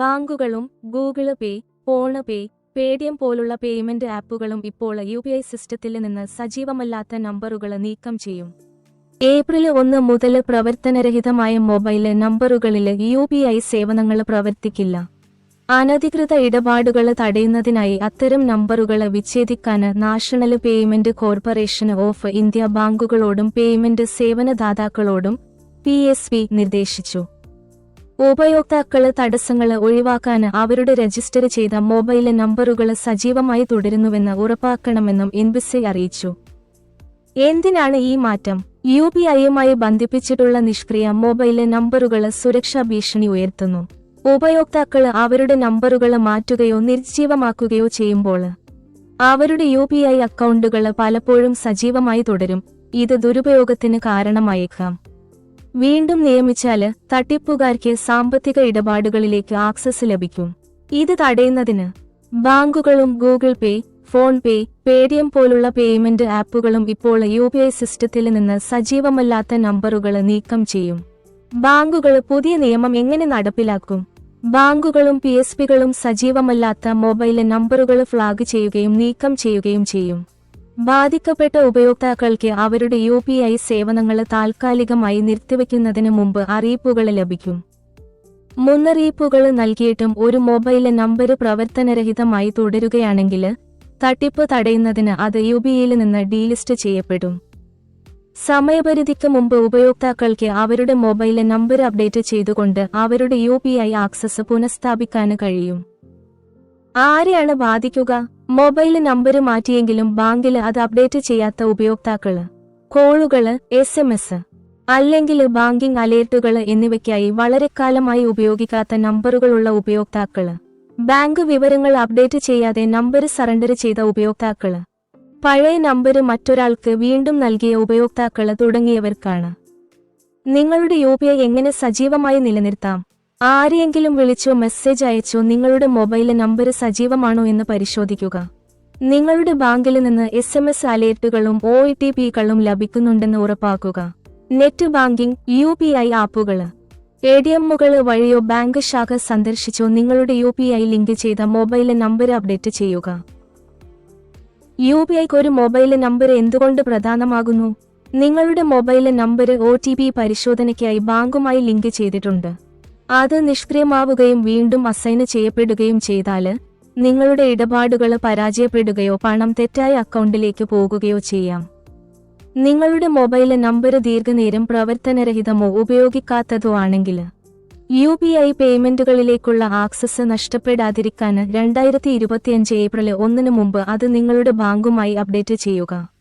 ബാങ്കുകളും Google Pay PhonePe Paytm പോലുള്ള payment ആപ്പുകളും ഇപ്പോൾ യു പി ഐ സിസ്റ്റത്തിൽ നിന്ന് സജീവമല്ലാത്ത നമ്പറുകൾ നീക്കം ചെയ്യും. ഏപ്രിൽ ഒന്ന് മുതൽ പ്രവർത്തനരഹിതമായ മൊബൈൽ നമ്പറുകളിൽ യു പി ഐ സേവനങ്ങൾ പ്രവർത്തിക്കില്ല. അനധികൃത ഇടപാടുകൾ തടയുന്നതിനായി അത്തരം നമ്പറുകൾ വിച്ഛേദിക്കാൻ national payment corporation of India ബാങ്കുകളോടും payment സേവനദാതാക്കളോടും പി നിർദ്ദേശിച്ചു. ഉപയോക്താക്കൾ തടസ്സങ്ങൾ ഒഴിവാക്കാൻ അവരുടെ രജിസ്റ്റർ ചെയ്ത മൊബൈൽ നമ്പറുകൾ സജീവമായി തുടരുന്നുവെന്ന് ഉറപ്പാക്കണമെന്നും എൻബിസി അറിയിച്ചു. എന്തിനാണ് ഈ മാറ്റം? യു പി ഐയുമായി ബന്ധിപ്പിച്ചിട്ടുള്ള നിഷ്ക്രിയ മൊബൈൽ നമ്പറുകൾ സുരക്ഷാ ഭീഷണി ഉയർത്തുന്നു. ഉപയോക്താക്കൾ അവരുടെ നമ്പറുകൾ മാറ്റുകയോ നിർജീവമാക്കുകയോ ചെയ്യുമ്പോൾ അവരുടെ യു പി ഐ അക്കൗണ്ടുകൾ പലപ്പോഴും സജീവമായി തുടരും. ഇത് ദുരുപയോഗത്തിന് കാരണമായേക്കാം. വീണ്ടും നിയമിച്ചാൽ തട്ടിപ്പുകാർക്ക് സാമ്പത്തിക ഇടപാടുകളിലേക്ക് ആക്സസ് ലഭിക്കും. ഇത് തടയുന്നതിന് ബാങ്കുകളും Google Pay PhonePe Paytm പോലുള്ള പേയ്മെന്റ് ആപ്പുകളും ഇപ്പോൾ യു പി ഐ സിസ്റ്റത്തിൽ നിന്ന് സജീവമല്ലാത്ത നമ്പറുകൾ നീക്കം ചെയ്യും. ബാങ്കുകൾ പുതിയ നിയമം എങ്ങനെ നടപ്പിലാക്കും? ബാങ്കുകളും പി എസ് പികളും സജീവമല്ലാത്ത മൊബൈൽ നമ്പറുകൾ ഫ്ലാഗ് ചെയ്യുകയും നീക്കം ചെയ്യുകയും ചെയ്യും. ബാധിക്കപ്പെട്ട ഉപയോക്താക്കൾക്ക് അവരുടെ യു പി ഐ സേവനങ്ങൾ താൽക്കാലികമായി നിർത്തിവെക്കുന്നതിന് മുമ്പ് അറിയിപ്പുകൾ ലഭിക്കും. മുന്നറിയിപ്പുകൾ നൽകിയിട്ടും ഒരു മൊബൈൽ നമ്പർ പ്രവർത്തനരഹിതമായി തുടരുകയാണെങ്കിൽ തട്ടിപ്പ് തടയുന്നതിന് അത് യു ബി ഐയിൽ നിന്ന് ഡീലിസ്റ്റ് ചെയ്യപ്പെടും. സമയപരിധിക്ക് മുമ്പ് ഉപയോക്താക്കൾക്ക് അവരുടെ മൊബൈൽ നമ്പർ അപ്ഡേറ്റ് ചെയ്തുകൊണ്ട് അവരുടെ യു ആക്സസ് പുനഃസ്ഥാപിക്കാൻ കഴിയും. ആരെയാണ് ബാധിക്കുക? മൊബൈൽ നമ്പർ മാറ്റിയെങ്കിലും ബാങ്കിൽ അത് അപ്ഡേറ്റ് ചെയ്യാത്ത ഉപയോക്താക്കൾ കോളുകൾ എസ് എം എസ് അല്ലെങ്കിൽ ബാങ്കിംഗ് അലേർട്ടുകൾ എന്നിവയ്ക്കായി വളരെ കാലമായി ഉപയോഗിക്കാത്ത നമ്പറുകളുള്ള ഉപയോക്താക്കൾ ബാങ്ക് വിവരങ്ങൾ അപ്ഡേറ്റ് ചെയ്യാതെ നമ്പർ സറണ്ടർ ചെയ്ത ഉപയോക്താക്കൾ പഴയ നമ്പർ മറ്റൊരാൾക്ക് വീണ്ടും നൽകിയ ഉപയോക്താക്കൾ തുടങ്ങിയവർക്കാണ്. നിങ്ങളുടെ യു എങ്ങനെ സജീവമായി നിലനിർത്താം? ആരെയെങ്കിലും വിളിച്ചോ മെസ്സേജ് അയച്ചോ നിങ്ങളുടെ മൊബൈൽ നമ്പർ സജീവമാണോ എന്ന് പരിശോധിക്കുക. നിങ്ങളുടെ ബാങ്കിൽ നിന്ന് എസ് എം എസ് അലേർട്ടുകളും ഒ ഇ ടി പികളും ലഭിക്കുന്നുണ്ടെന്ന് ഉറപ്പാക്കുക. Net banking U P I ആപ്പുകൾ. എ ഡി എമ്മുകൾ വഴിയോ ബാങ്ക് ശാഖ സന്ദർശിച്ചോ നിങ്ങളുടെ യു പി ഐ ലിങ്ക് ചെയ്ത മൊബൈൽ നമ്പർ അപ്ഡേറ്റ് ചെയ്യുക. യു പി ഐക്ക് ഒരു മൊബൈൽ നമ്പർ എന്തുകൊണ്ട് പ്രധാനമാകുന്നു? നിങ്ങളുടെ mobile number O T P പരിശോധനയ്ക്കായി ബാങ്കുമായി ലിങ്ക് ചെയ്തിട്ടുണ്ട്. അത് നിഷ്ക്രിയമാവുകയും വീണ്ടും അസൈന് ചെയ്യപ്പെടുകയും ചെയ്താൽ നിങ്ങളുടെ ഇടപാടുകൾ പരാജയപ്പെടുകയോ പണം തെറ്റായ അക്കൗണ്ടിലേക്ക് പോകുകയോ ചെയ്യാം. നിങ്ങളുടെ മൊബൈൽ നമ്പർ ദീർഘനേരം പ്രവർത്തനരഹിതമോ ഉപയോഗിക്കാത്തതോ ആണെങ്കിൽ യു പി ഐ പേയ്മെന്റുകളിലേക്കുള്ള ആക്സസ് നഷ്ടപ്പെടാതിരിക്കാൻ രണ്ടായിരത്തി ഇരുപത്തിയഞ്ച് ഏപ്രിൽ ഒന്നിന് മുമ്പ് അത് നിങ്ങളുടെ ബാങ്കുമായി അപ്ഡേറ്റ് ചെയ്യുക.